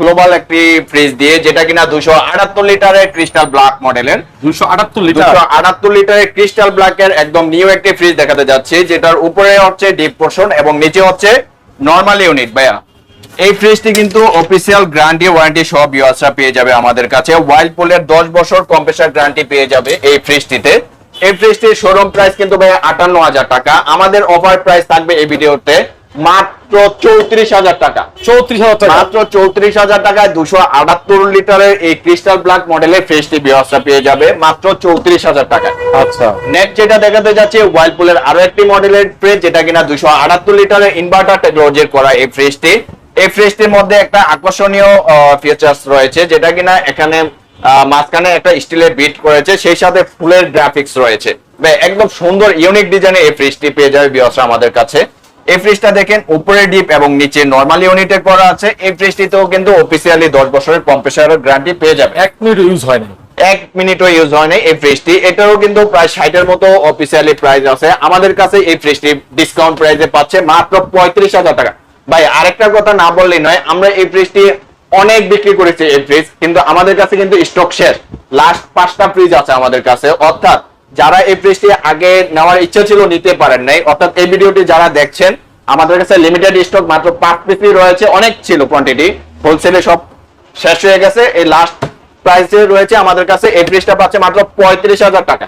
Global একটি fridge দিয়ে যেটা কিনা দুশো আটাত্তর লিটারের ক্রিস্টাল ব্ল্যাক মডেলের দুশো আটাত্তর লিটার আটাত্তর লিটারের ক্রিস্টাল ব্ল্যাকের একদম নিউ একটি ফ্রিজ দেখাতে যাচ্ছে যেটার উপরে হচ্ছে ডিপ পোর্শন এবং নিচে হচ্ছে নর্মাল ইউনিট ভাইয়া। এই ফ্রিজটি কিন্তু অফিসিয়াল গ্যারান্টি ওয়ারেন্টি সব ইউএসরা পেয়ে যাবে আমাদের কাছে। ওয়াইল্ডপুলের দশ বছর কম্প্রেসার গ্যারান্টি পেয়ে যাবে এই ফ্রিজটিতে এই ফ্রিজটির শোরুম প্রাইস কিন্তু ভাইয়া আটান্ন হাজার টাকা। আমাদের অফার প্রাইস থাকবে এই ভিডিওতে মাত্র চৌত্রিশ হাজার টাকা। চৌত্রিশ হাজার টাকা। মাত্র চৌত্রিশ হাজার টাকায় দুশো আটাত্তর লিটারের এই ক্রিস্টাল ব্ল্যাক মডেলের ফ্রিজটি ব্যবস্থা পেয়ে যাবে মাত্র চৌত্রিশ হাজার টাকায়। আচ্ছা। নেক্সট যেটা দেখাতে যাচ্ছে ওয়াইলপুলের আরও একটি মডেলের ফ্রিজ যেটা কিনা দুশো আটাত্তর লিটারের ইনভার্টার টেকনোলজির করা এই ফ্রিজটি এই ফ্রিজটির মধ্যে একটা আকর্ষণীয় ফিচার্স রয়েছে যেটা কিনা এখানে মাঝখানে একটা স্টিলের বিট করেছে সেই সাথে ফুলের গ্রাফিক্স রয়েছে। একদম সুন্দর ইউনিক ডিজাইনে এই ফ্রিজটি পেয়ে যাবে বিয়সরা আমাদের কাছে। এই ফ্রিজটা দেখেন উপরে ডিপ এবং নিচে নর্মাল ইউনিটের করা আছে। এই ফ্রিজটিতেও কিন্তু অফিসিয়ালি দশ বছরের কম্প্রেসারের গ্যারান্টি পেয়ে যাবে এক মিনিট ইউজ হয়নি এক মিনিটও ইউজ হয়নি এই ফ্রিজটি। এটারও কিন্তু প্রায় ষাটের মতো অফিসিয়ালি প্রাইস আছে। আমাদের কাছে এই ফ্রিজটি ডিসকাউন্ট প্রাইসে পাচ্ছে মাত্র পঁয়ত্রিশ হাজার টাকা। ভাই আরেকটা কথা না বললেই নয় আমরা এই ফ্রিজটি অনেক বিক্রি করেছি এই ফ্রিজ কিন্তু আমাদের কাছে কিন্তু স্টক শেষ। লাস্ট পাঁচটা ফ্রিজ আছে আমাদের কাছে। অর্থাৎ যারা এই ফ্রিজটি আগে নেওয়ার ইচ্ছা ছিল নিতে পারেন নাই অর্থাৎ এই ভিডিওটি যারা দেখছেন আমাদের কাছে লিমিটেড স্টক মাত্র পাঁচ পিসই রয়েছে, অনেক ছিল কোয়ান্টিটি হোলসেলে সব শেষ হয়ে গেছে, এই লাস্ট প্রাইসে রয়েছে, আমাদের কাছে এই ফ্রিজটা পাচ্ছে মাত্র পঁয়ত্রিশ হাজার টাকা।